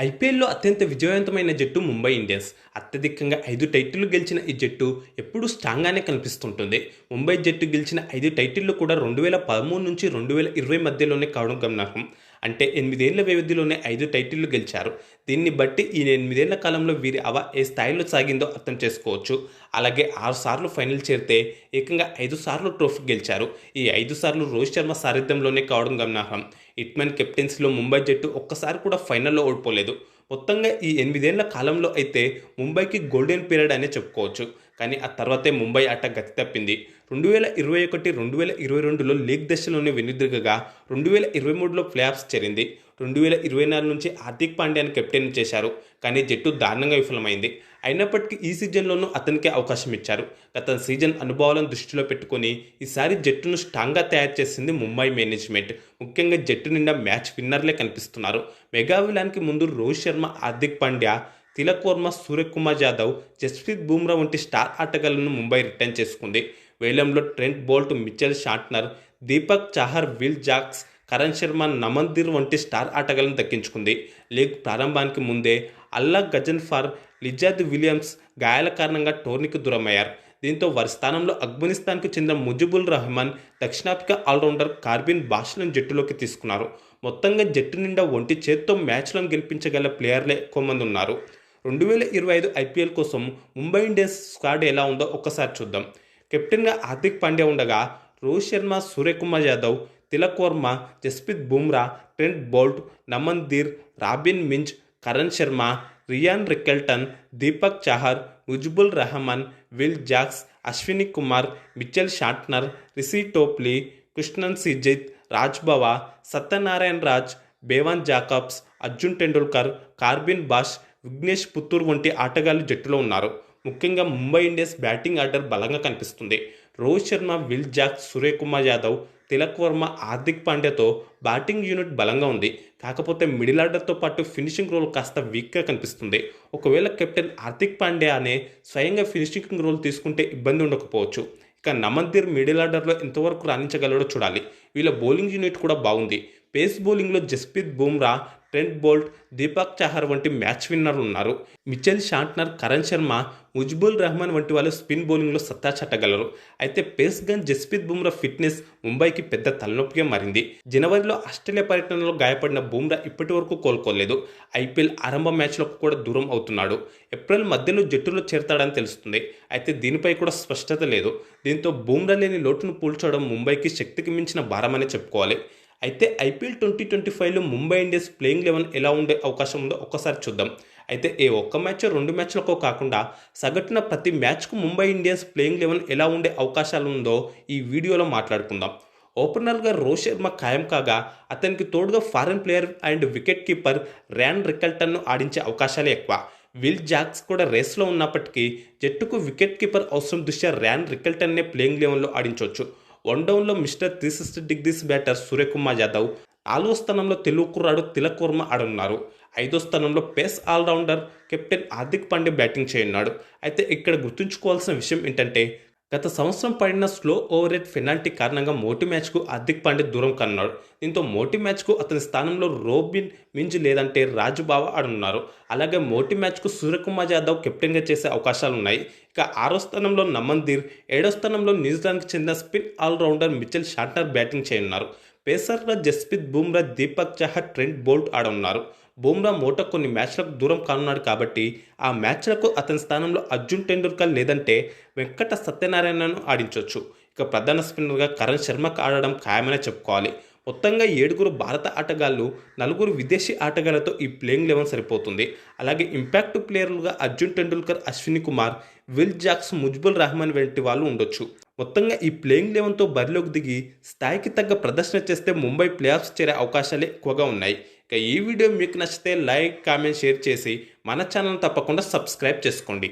ఐపీఎల్లో అత్యంత విజయవంతమైన జట్టు ముంబై ఇండియన్స్. అత్యధికంగా ఐదు టైటిళ్ళు గెలిచిన ఈ జట్టు ఎప్పుడూ స్ట్రాంగ్గానే కనిపిస్తుంటుంది. ముంబై జట్టు గెలిచిన ఐదు టైటిళ్ళు కూడా రెండు వేల పదమూడు నుంచి రెండు వేల ఇరవై మధ్యలోనే కావడం గమనార్హం. అంటే ఎనిమిదేళ్ళ వ్యవధిలోనే ఐదు టైటిళ్ళు గెలిచారు. దీన్ని బట్టి ఈ ఎనిమిదేళ్ళ కాలంలో వీరి అవ ఏ స్థాయిలో సాగిందో అర్థం చేసుకోవచ్చు. అలాగే ఆరు సార్లు ఫైనల్ చేరితే ఏకంగా ఐదు సార్లు ట్రోఫీ గెలిచారు. ఈ ఐదు సార్లు రోహిత్ శర్మ సారథ్యంలోనే కావడం గమనార్హం. ఇట్మెన్ కెప్టెన్సీలో ముంబై జట్టు ఒక్కసారి కూడా ఫైనల్లో ఓడిపోలేదు. మొత్తంగా ఈ ఎనిమిదేళ్ళ కాలంలో అయితే ముంబైకి గోల్డెన్ పీరియడ్ అనే చెప్పుకోవచ్చు. కానీ ఆ తర్వాతే ముంబై ఆట గతి తప్పింది. రెండు వేల ఇరవై ఒకటి రెండు వేల ఇరవై రెండులో లీగ్ దశలోనే వెనుదిరగగా రెండు వేల ఇరవై మూడులో ప్లేఆఫ్స్ చేరింది. రెండు వేల ఇరవై నాలుగు నుంచి హార్దిక్ పాండ్యాని కెప్టెన్ చేశారు. కానీ జట్టు దారుణంగా విఫలమైంది. అయినప్పటికీ ఈ సీజన్లోనూ అతనికే అవకాశం ఇచ్చారు. గత సీజన్ అనుభవాలను దృష్టిలో పెట్టుకొని ఈసారి జట్టును స్ట్రాంగ్గా తయారు చేసింది ముంబై మేనేజ్మెంట్. ముఖ్యంగా జట్టు నిండా మ్యాచ్ విన్నర్లే కనిపిస్తున్నారు. మెగావిలాన్కి ముందు రోహిత్ శర్మ హార్దిక్ పాండ్యా తిలక్ వర్మ సూర్యకుమార్ యాదవ్ జస్ప్రీత్ బూమ్రా వంటి స్టార్ ఆటగాళ్ళను ముంబై రిటర్న్ చేసుకుంది. వేలంలో Trent Boult Mitchell Santner Deepak Chahar Will Jacks Karan Sharma Naman Dhir వంటి స్టార్ ఆటగాళ్ళను దక్కించుకుంది. లీగ్ ప్రారంభానికి ముందే అల్లా గజన్ఫార్ లిజాద్ విలియమ్స్ గాయాల కారణంగా టోర్నీకి దూరమయ్యారు. దీంతో వారి స్థానంలో అఫ్ఘనిస్తాన్కు చెందిన ముజిబుల్ రహమాన్ దక్షిణాఫ్రికా ఆల్రౌండర్ కార్బిన్ బాష్లను జట్టులోకి తీసుకున్నారు. మొత్తంగా జట్టు నిండా ఒంటి చేత్తో మ్యాచ్లను గెలిపించగల ప్లేయర్లే ఎక్కువ మంది ఉన్నారు. రెండు వేల ఇరవై ఐదు ఐపీఎల్ కోసం ముంబై ఇండియన్స్ స్క్వాడ్ ఎలా ఉందో ఒక్కసారి చూద్దాం. కెప్టెన్గా హార్దిక్ పాండ్యా ఉండగా Rohit Sharma Suryakumar Yadav Tilak Varma Jasprit Bumrah Trent bolt నమన్దీర్ robin Minz Karan Sharma Ryan Rickelton Deepak Chahar Mujeebul Rahman will Jacks Ashwani Kumar Mitchell Santner Reece Topley Krishnan సిజిత్ రాజ్బవా Satyanarayana Raj Bevon Jacobs Arjun Tendulkar Corbin Bosch Vignesh Puthur వంటి ఆటగాళ్ళు జట్టులో ఉన్నారు. ముఖ్యంగా ముంబై ఇండియన్స్ బ్యాటింగ్ ఆర్డర్ బలంగా కనిపిస్తుంది. రోహిత్ శర్మ విల్ జాక్ సూర్యకుమార్ యాదవ్ తిలక్ వర్మ హార్దిక్ పాండ్యాతో బ్యాటింగ్ యూనిట్ బలంగా ఉంది. కాకపోతే మిడిల్ ఆర్డర్తో పాటు ఫినిషింగ్ రోల్ కాస్త వీక్గా కనిపిస్తుంది. ఒకవేళ కెప్టెన్ హార్దిక్ పాండ్యా అనే స్వయంగా ఫినిషింగ్ రోల్ తీసుకుంటే ఇబ్బంది ఉండకపోవచ్చు. ఇక నమందిర్ మిడిల్ ఆర్డర్లో ఎంతవరకు రాణించగలడో చూడాలి. వీళ్ళ బౌలింగ్ యూనిట్ కూడా బాగుంది. పేస్ బౌలింగ్లో జస్ప్రీత్ బుమ్రా ట్రెంట్ బోల్ట్ దీపక్ చహర్ వంటి మ్యాచ్ విన్నర్లు ఉన్నారు. మిచెల్ షాంట్నర్ కరణ్ శర్మ ముజ్బుల్ రెహమాన్ వంటి వాళ్ళు స్పిన్ బౌలింగ్లో సత్తా చట్టగలరు అయితే pace gun Jasprit Bumrah fitness ముంబైకి పెద్ద తలనొప్పిగా మారింది. జనవరిలో ఆస్ట్రేలియా పర్యటనలో గాయపడిన బుమ్రా ఇప్పటి వరకు కోలుకోలేదు. ఐపీఎల్ ఆరంభ మ్యాచ్లకు కూడా దూరం అవుతున్నాడు. ఏప్రిల్ మధ్యలో జట్టులో చేరతాడని తెలుస్తుంది. అయితే దీనిపై కూడా స్పష్టత లేదు. దీంతో బుమ్రా లేని లోటును పూల్చడం ముంబైకి శక్తికి మించిన భారమనే చెప్పుకోవాలి. అయితే ఐపీఎల్ ట్వంటీ ట్వంటీ ఫైవ్లో ముంబై ఇండియన్స్ ప్లేయింగ్ లెవెన్ ఎలా ఉండే అవకాశం ఉందో ఒక్కసారి చూద్దాం. అయితే ఏ ఒక్క మ్యాచ్ రెండు మ్యాచ్లకో కాకుండా సగటున ప్రతి మ్యాచ్కు ముంబై ఇండియన్స్ ప్లేయింగ్ లెవెన్ ఎలా ఉండే అవకాశాలు ఉందో ఈ వీడియోలో మాట్లాడుకుందాం. ఓపెనర్గా రోహిత్ శర్మ ఖాయం కాగా అతనికి తోడుగా foreign player and wicket keeper Ryan రికల్టన్ను ఆడించే అవకాశాలే ఎక్కువ. విల్ జాక్స్ కూడా రేస్లో ఉన్నప్పటికీ జట్టుకు వికెట్ కీపర్ అవసరం దృష్ట్యా ర్యాన్ రికల్టన్నే ప్లేయింగ్ లెవెన్లో ఆడించవచ్చు. వన్ డౌన్లో mister three sixty degrees batter Suryakumar Yadav నాలుగో స్థానంలో తెలుగు కుర్రాడు తిలక్ వర్మ ఆడున్నారు ఐదో స్థానంలో pace allrounder captain Hardik Pandey batting చేయనున్నాడు. అయితే ఇక్కడ గుర్తుంచుకోవాల్సిన విషయం ఏంటంటే గత సంవత్సరం పడిన స్లో ఓవర్ రేట్ పెనాల్టీ కారణంగా మోటి మ్యాచ్కు హార్దిక్ పాండే దూరం కన్నాడు దీంతో మోటి మ్యాచ్కు అతని స్థానంలో రోబిన్ మింజ్ లేదంటే రాజుబావ ఆడున్నారు. అలాగే మోటి మ్యాచ్కు సూర్యకుమార్ యాదవ్ కెప్టెన్గా చేసే అవకాశాలు ఉన్నాయి ఇక ఆరో స్థానంలో నమందీర్ ఏడో స్థానంలో న్యూజిలాండ్కి చెందిన spin allrounder Mitchell Santner batting చేయనున్నారు. పేసర్గా జస్ప్రీత్ బూమ్రా దీపక్ చహర్ ట్రెంట్ బోల్ట్ ఆడనున్నారు బుమ్రా మూట కొన్ని మ్యాచ్లకు దూరం కానున్నాడు కాబట్టి ఆ మ్యాచ్లకు అతని స్థానంలో అర్జున్ టెండూల్కర్ లేదంటే వెంకట సత్యనారాయణను ఆడించవచ్చు ఇక ప్రధాన స్పిన్నర్గా కరణ్ శర్మకు ఆడడం ఖాయమనే చెప్పుకోవాలి. మొత్తంగా ఏడుగురు భారత ఆటగాళ్ళు నలుగురు విదేశీ ఆటగాళ్ళతో ఈ ప్లేయింగ్ లెవెన్ సరిపోతుంది. అలాగే ఇంపాక్ట్ ప్లేయర్లుగా అర్జున్ టెండూల్కర్ అశ్విని కుమార్ విల్ జాక్స్ ముజ్బుల్ రహమాన్ వంటి వాళ్ళు ఉండొచ్చు. మొత్తంగా ఈ ప్లేయింగ్ లెవెన్తో బరిలోకి దిగి స్థాయికి తగ్గ ప్రదర్శన చేస్తే ముంబై ప్లేఆఫ్స్ చేరే అవకాశాలే ఎక్కువగా ఉన్నాయి. ఇక ఈ వీడియో మీకు నచ్చితే లైక్ కామెంట్ షేర్ చేసి మన ఛానల్ తప్పకుండా సబ్స్క్రైబ్ చేసుకోండి.